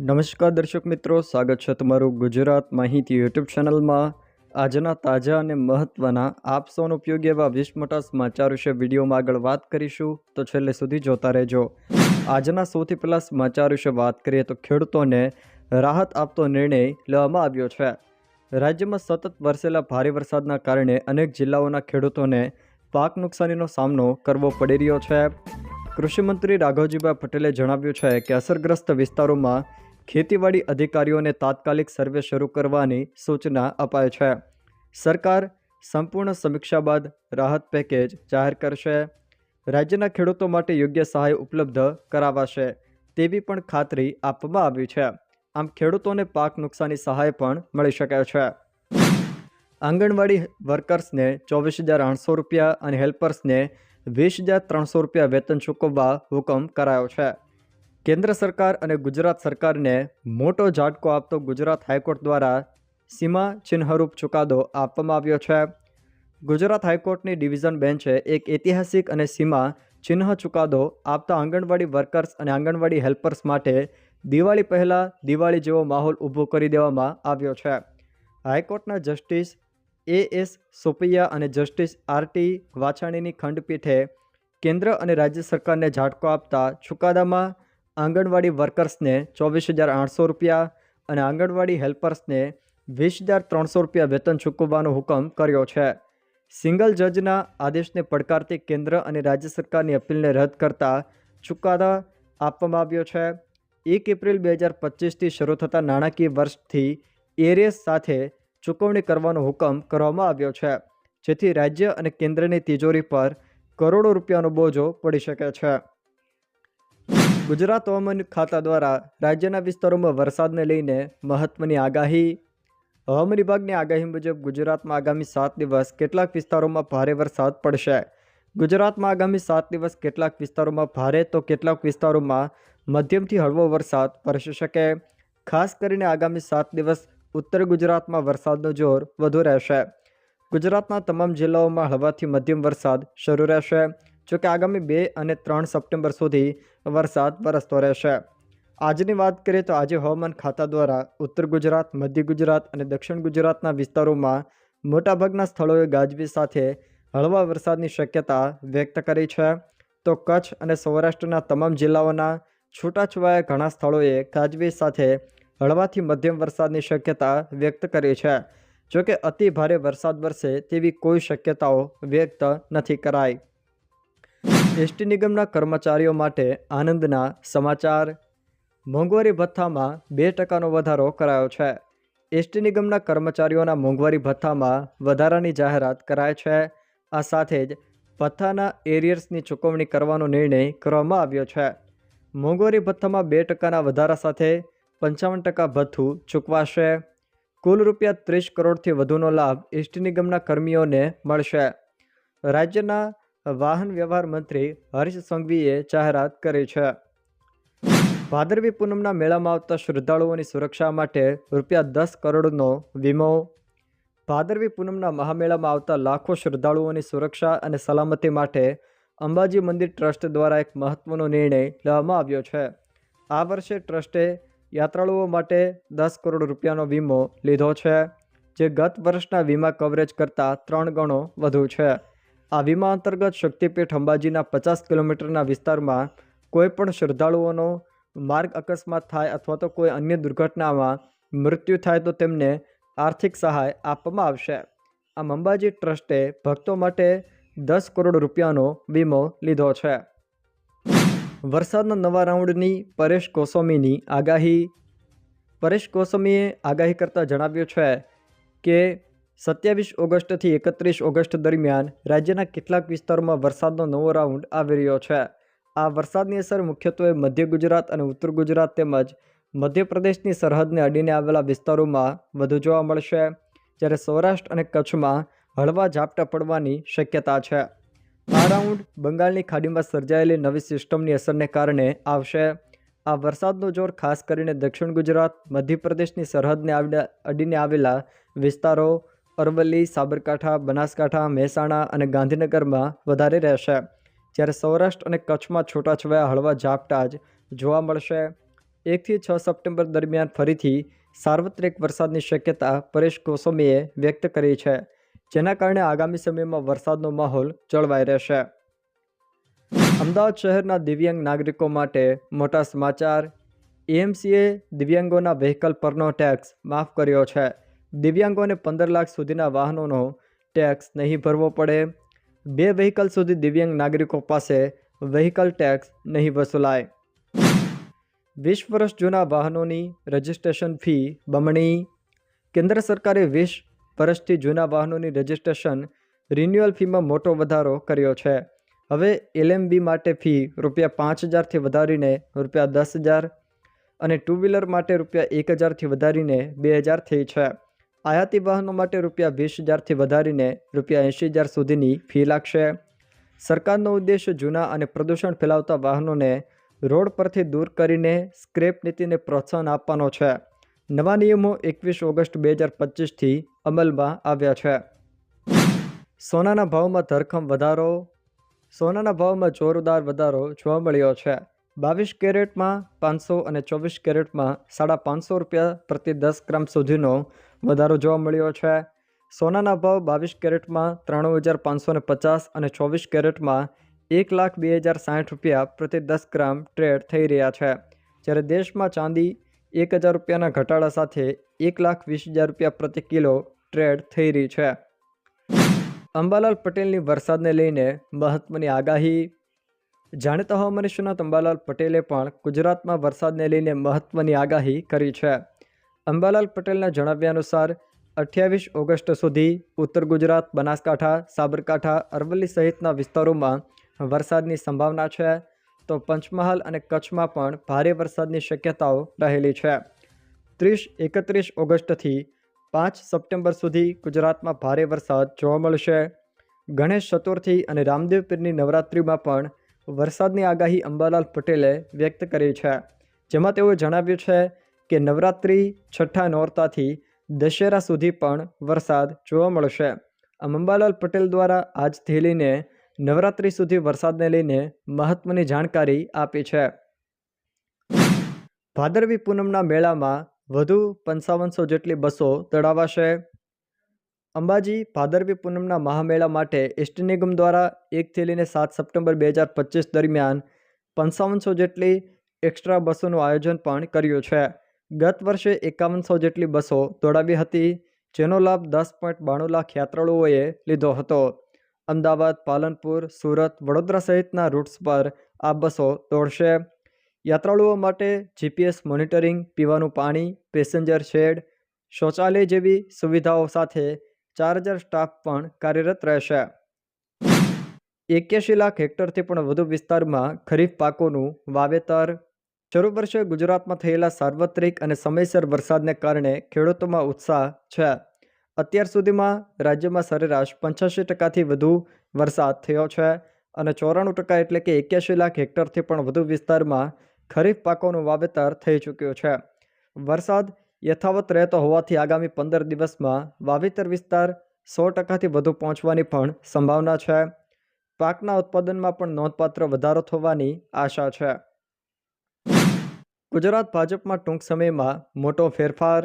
નમસ્કાર દર્શક મિત્રો, સ્વાગત છે તમારું ગુજરાત માહિતી યુટ્યુબ ચેનલમાં. આજના તાજા અને મહત્ત્વના આપ સૌનો ઉપયોગી એવા વીસ મોટા સમાચાર વિશે વિડીયોમાં આગળ વાત કરીશું, તો છેલ્લે સુધી જોતા રહેજો. આજના સૌથી પહેલાં સમાચાર વિશે વાત કરીએ તો ખેડૂતોને રાહત આપતો નિર્ણય લેવામાં આવ્યો છે. રાજ્યમાં સતત વરસેલા ભારે વરસાદના કારણે અનેક જિલ્લાઓના ખેડૂતોને પાક નુકસાનીનો સામનો કરવો પડી રહ્યો છે. કૃષિમંત્રી રાઘવજીભાઈ પટેલે જણાવ્યું છે કે અસરગ્રસ્ત વિસ્તારોમાં ખેતીવાડી અધિકારીઓને તાત્કાલિક સર્વે શરૂ કરવાની સૂચના અપાય છે. સરકાર સંપૂર્ણ સમીક્ષા બાદ રાહત પેકેજ જાહેર કરશે. રાજ્યના ખેડૂતો માટે યોગ્ય સહાય ઉપલબ્ધ કરાવાશે તેવી પણ ખાતરી આપવામાં આવી છે. આમ ખેડૂતોને પાક નુકસાની સહાય પણ મળી શકે છે. આંગણવાડી વર્કર્સને ચોવીસ હજાર આઠસો રૂપિયા અને હેલ્પર્સને વીસ હજાર ત્રણસો રૂપિયા વેતન ચૂકવવા હુકમ કરાયો છે. કેન્દ્ર સરકાર અને ગુજરાત સરકારને મોટો ઝાટકો આપતો ગુજરાત હાઈકોર્ટ દ્વારા સીમા ચિહ્નરૂપ ચુકાદો આપવામાં આવ્યો છે. ગુજરાત હાઈકોર્ટની ડિવિઝન બેન્ચે એક ઐતિહાસિક અને સીમા ચિહ્ન ચુકાદો આપતા આંગણવાડી વર્કર્સ અને આંગણવાડી હેલ્પર્સ માટે દિવાળી પહેલાં દિવાળી જેવો માહોલ ઊભો કરી દેવામાં આવ્યો છે. હાઈકોર્ટના જસ્ટિસ એ એસ સોપૈયા અને જસ્ટિસ આર ટી વાછાણીની ખંડપીઠે કેન્દ્ર અને રાજ્ય સરકારને ઝાટકો આપતા ચુકાદામાં આંગણવાડી વર્કર્સને ચોવીસ હજાર આઠસો રૂપિયા અને આંગણવાડી હેલ્પર્સને વીસ હજાર ત્રણસો રૂપિયા વેતન ચૂકવવાનો હુકમ કર્યો છે. સિંગલ જજના આદેશને પડકારતી કેન્દ્ર અને રાજ્ય સરકારની અપીલને રદ કરતા ચુકાદા આપવામાં આવ્યો છે. એક એપ્રિલ બે હજાર પચીસથી શરૂ થતા નાણાકીય વર્ષથી એરિયસ સાથે ચૂકવણી કરવાનો હુકમ કરવામાં આવ્યો છે, જેથી રાજ્ય અને કેન્દ્રની તિજોરી પર કરોડો રૂપિયાનો બોજો પડી શકે છે. ગુજરાત હવામાન ખાતા દ્વારા રાજ્યના વિસ્તારોમાં વરસાદને લઈને મહત્વની આગાહી. હવામાન વિભાગની આગાહી મુજબ ગુજરાતમાં આગામી સાત દિવસ કેટલાક વિસ્તારોમાં ભારે વરસાદ પડશે. ગુજરાતમાં આગામી સાત દિવસ કેટલાક વિસ્તારોમાં ભારે તો કેટલાક વિસ્તારોમાં મધ્યમથી હળવો વરસાદ વરસી શકે. ખાસ કરીને આગામી સાત દિવસ ઉત્તર ગુજરાતમાં વરસાદનો જોર વધુ રહેશે. ગુજરાતના તમામ જિલ્લાઓમાં હળવાથી મધ્યમ વરસાદ શરૂ રહેશે. જોકે આગામી બે અને ત્રણ સપ્ટેમ્બર સુધી વરસાદ વરસતો રહેશે. આજની વાત કરીએ તો આજે હવામાન ખાતા દ્વારા ઉત્તર ગુજરાત, મધ્ય ગુજરાત અને દક્ષિણ ગુજરાતના વિસ્તારોમાં મોટાભાગના સ્થળોએ ગાજવીજ સાથે હળવા વરસાદની શક્યતા વ્યક્ત કરી છે. તો કચ્છ અને સૌરાષ્ટ્રના તમામ જિલ્લાઓના છૂટાછવાયા ઘણા સ્થળોએ ગાજવીજ સાથે હળવાથી મધ્યમ વરસાદની શક્યતા વ્યક્ત કરી છે. જોકે અતિ ભારે વરસાદ વરસે તેવી કોઈ શક્યતાઓ વ્યક્ત નથી કરાઈ. એસટી નિગમના કર્મચારીઓ માટે આનંદના સમાચાર. મોંઘવારી ભથ્થામાં બે ટકાનો વધારો કરાયો છે. એસટી નિગમના કર્મચારીઓના મોંઘવારી ભથ્થામાં વધારાની જાહેરાત કરાય છે. આ સાથે જ ભથ્થાના એરિયર્સની ચૂકવણી કરવાનો નિર્ણય કરવામાં આવ્યો છે. મોંઘવારી ભથ્થામાં બે ટકાના વધારા સાથે પંચાવન ટકા ભથ્થું ચૂકવાશે. કુલ રૂપિયા ત્રીસ કરોડથી વધુનો લાભ એસટી નિગમના કર્મીઓને મળશે. રાજ્યના વાહન વ્યવહાર મંત્રી હર્ષ સંઘવીએ જાહેરાત કરી છે. ભાદરવી પૂનમના મેળામાં આવતા શ્રદ્ધાળુઓની સુરક્ષા માટે રૂપિયા દસ કરોડનો વીમો. ભાદરવી પૂનમના મહામેળામાં આવતા લાખો શ્રદ્ધાળુઓની સુરક્ષા અને સલામતી માટે અંબાજી મંદિર ટ્રસ્ટ દ્વારા એક મહત્વનો નિર્ણય લેવામાં આવ્યો છે. આ વર્ષે ટ્રસ્ટે યાત્રાળુઓ માટે દસ કરોડ રૂપિયાનો વીમો લીધો છે, જે ગત વર્ષના વીમા કવરેજ કરતાં ત્રણ ગણો વધુ છે. આ વીમા અંતર્ગત શક્તિપીઠ અંબાજીના પચાસ કિલોમીટરના વિસ્તારમાં કોઈપણ શ્રદ્ધાળુઓનો માર્ગ અકસ્માત થાય અથવા તો કોઈ અન્ય દુર્ઘટનામાં મૃત્યુ થાય તો તેમને આર્થિક સહાય આપવામાં આવશે. આમ અંબાજી ટ્રસ્ટે ભક્તો માટે દસ કરોડ રૂપિયાનો વીમો લીધો છે. વરસાદના નવા રાઉન્ડની પરેશ ગોસ્વામીની આગાહી, પરેશ ગોસ્વામીએ આગાહી કરતાં જણાવ્યું છે કે સત્યાવીસ ઓગસ્ટથી એકત્રીસ ઓગસ્ટ દરમિયાન રાજ્યના કેટલાક વિસ્તારોમાં વરસાદનો નવો રાઉન્ડ આવી રહ્યો છે. આ વરસાદની અસર મુખ્યત્વે મધ્ય ગુજરાત અને ઉત્તર ગુજરાત તેમજ મધ્યપ્રદેશની સરહદને અડીને આવેલા વિસ્તારોમાં વધુ જોવા મળશે, જ્યારે સૌરાષ્ટ્ર અને કચ્છમાં હળવા ઝાપટા પડવાની શક્યતા છે. આ રાઉન્ડ બંગાળની ખાડીમાં સર્જાયેલી નવી સિસ્ટમની અસરને કારણે આવશે. આ વરસાદનો જોર ખાસ કરીને દક્ષિણ ગુજરાત, મધ્યપ્રદેશની સરહદને અડીને આવેલા વિસ્તારો અરવલ્લી, સાબરકાંઠા, બનાસકાંઠા, મહેસાણા અને ગાંધીનગરમાં વધારે રહેશે. જ્યારે સૌરાષ્ટ્ર અને કચ્છમાં છૂટાછવાયા હળવા ઝાપટા જ જોવા મળશે. એકથી છ સપ્ટેમ્બર દરમિયાન ફરીથી સાર્વત્રિક વરસાદની શક્યતા પરેશ ગોસ્વામીએ વ્યક્ત કરી છે, જેના કારણે આગામી સમયમાં વરસાદનો માહોલ જળવાઈ રહેશે. અમદાવાદ શહેરના દિવ્યાંગ નાગરિકો માટે મોટા સમાચાર. એએમસીએ દિવ્યાંગોના વ્હીકલ પરનો ટેક્સ માફ કર્યો છે. દિવ્યાંગોને પંદર લાખ સુધીના વાહનોનો ટેક્સ નહીં ભરવો પડે. બે વ્હીકલ સુધી દિવ્યાંગ નાગરિકો પાસે વ્હીકલ ટેક્સ નહીં વસૂલાય. વીસ વર્ષ જૂના વાહનોની રજિસ્ટ્રેશન ફી બમણી. કેન્દ્ર સરકારે વીસ વર્ષથી જૂના વાહનોની રજિસ્ટ્રેશન રિન્યુઅલ ફીમાં મોટો વધારો કર્યો છે. હવે એલએમબી માટે ફી રૂપિયા પાંચ હજારથી વધારીને રૂપિયા દસ હજાર અને ટુ વ્હીલર માટે રૂપિયા એક હજારથી વધારીને બે હજાર થઈ છે. આયાતી વાહનો માટે રૂપિયા વીસ હજારથી વધારીને રૂપિયા એંશી હજાર સુધીની ફી લાગશે. સરકારનો ઉદ્દેશ જૂના અને પ્રદૂષણ ફેલાવતા વાહનોને રોડ પરથી દૂર કરીને સ્ક્રેપ નીતિને પ્રોત્સાહન આપવાનો છે. નવા નિયમો એકવીસ ઓગસ્ટ બે હજાર પચીસથી અમલમાં આવ્યા છે. સોનાના ભાવમાં ધરખમ વધારો, સોનાના ભાવમાં જોરદાર વધારો જોવા મળ્યો છે. બાવીસ કેરેટમાં પાંચસો અને ચોવીસ કેરેટમાં સાડા પાંચસો રૂપિયા પ્રતિ દસ ગ્રામ સુધીનો વધારો જોવા મળ્યો છે. સોનાના ભાવ બાવીસ કેરેટમાં ત્રાણું હજાર પાંચસો ને પચાસ અને ચોવીસ કેરેટમાં એક લાખ બે હજાર સાઠ રૂપિયા પ્રતિ દસ ગ્રામ ટ્રેડ થઈ રહ્યા છે. જ્યારે દેશમાં ચાંદી એક હજાર રૂપિયાના ઘટાડા સાથે એક લાખ વીસ હજાર રૂપિયા પ્રતિ કિલો ટ્રેડ થઈ રહી છે. અંબાલાલ પટેલની વરસાદને લઈને મહત્વની આગાહી. જાણીતા હવામાન નિષ્ણાત અંબાલાલ પટેલે પણ ગુજરાતમાં વરસાદને લઈને મહત્વની આગાહી કરી છે. અંબાલાલ પટેલના જણાવ્યા અનુસાર, અઠ્યાવીસ ઓગસ્ટ સુધી ઉત્તર ગુજરાત, બનાસકાંઠા, સાબરકાંઠા, અરવલ્લી સહિતના વિસ્તારોમાં વરસાદની સંભાવના છે. તો પંચમહાલ અને કચ્છમાં પણ ભારે વરસાદની શક્યતાઓ રહેલી છે. ત્રીસ એકત્રીસ ઓગસ્ટથી પાંચ સપ્ટેમ્બર સુધી ગુજરાતમાં ભારે વરસાદ જોવા મળશે. ગણેશ ચતુર્થી અને રામદેવ પીરની નવરાત્રિમાં પણ વરસાદની આગાહી અંબાલાલ પટેલે વ્યક્ત કરી છે. જેમાં તેઓએ જણાવ્યું છે કે નવરાત્રિ છઠ્ઠા નોરતાથી દશેરા સુધી પણ વરસાદ જોવા મળશે. અંબાલાલ પટેલ દ્વારા આજથી લઈને નવરાત્રિ સુધી વરસાદને લઈને મહત્ત્વની જાણકારી આપી છે. ભાદરવી પૂનમના મેળામાં વધુ પંચાવનસો જેટલી બસો દોડાવાશે અંબાજી ભાદરવી પૂનમના મહામેળા માટે એસટી નિગમ દ્વારા એકથી લઈને સાત સપ્ટેમ્બર બે હજાર પચીસ દરમિયાન પંચાવનસો જેટલી એક્સ્ટ્રા બસોનું આયોજન પણ કર્યું છે. ગત વર્ષે એકાવનસો જેટલી બસો દોડાવી હતી, જેનો લાભ દસ પોઈન્ટ બાણું લાખ યાત્રાળુઓએ લીધો હતો. અમદાવાદ, પાલનપુર, સુરત, વડોદરા સહિતના રૂટ્સ પર આ બસો દોડશે. યાત્રાળુઓ માટે જીપીએસ મોનિટરિંગ, પીવાનું પાણી, પેસેન્જર શેડ, શૌચાલય જેવી સુવિધાઓ સાથે ચાર હજાર સ્ટાફ પણ કાર્યરત રહેશે. એક્યાસી લાખ હેક્ટરથી પણ વધુ વિસ્તારમાં ખરીફ પાકોનું વાવેતર શરૂ વર્ષે ગુજરાતમાં થયેલા સાર્વત્રિક અને સમયસર વરસાદને કારણે ખેડૂતોમાં ઉત્સાહ છે. અત્યાર સુધીમાં રાજ્યમાં સરેરાશ પંચ્યાસી ટકાથી વધુ વરસાદ થયો છે અને ચોરાણું ટકા એટલે કે એક્યાસી લાખ હેક્ટરથી પણ વધુ વિસ્તારમાં ખરીફ પાકોનું વાવેતર થઈ ચૂક્યું છે. વરસાદ યથાવત રહેતો હોવાથી આગામી પંદર દિવસમાં વાવેતર વિસ્તાર સો ટકાથી વધુ પહોંચવાની પણ સંભાવના છે. પાકના ઉત્પાદનમાં પણ નોંધપાત્ર વધારો થવાની આશા છે. ગુજરાત ભાજપમાં ટૂંક સમયમાં મોટો ફેરફાર.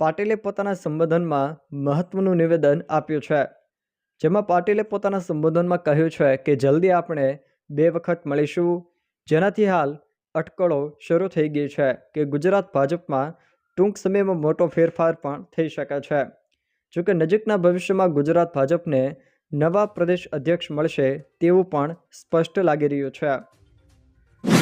પાટીલે પોતાના સંબોધનમાં મહત્વનું નિવેદન આપ્યું છે, જેમાં પાટીલે પોતાના સંબોધનમાં કહ્યું છે કે જલ્દી આપણે બે વખત મળીશું. જેનાથી હાલ અટકળો શરૂ થઈ ગઈ છે કે ગુજરાત ભાજપમાં ટૂંક સમયમાં મોટો ફેરફાર પણ થઈ શકે છે. જોકે નજીકના ભવિષ્યમાં ગુજરાત ભાજપને નવા પ્રદેશ અધ્યક્ષ મળશે તેવું પણ સ્પષ્ટ લાગી રહ્યું છે.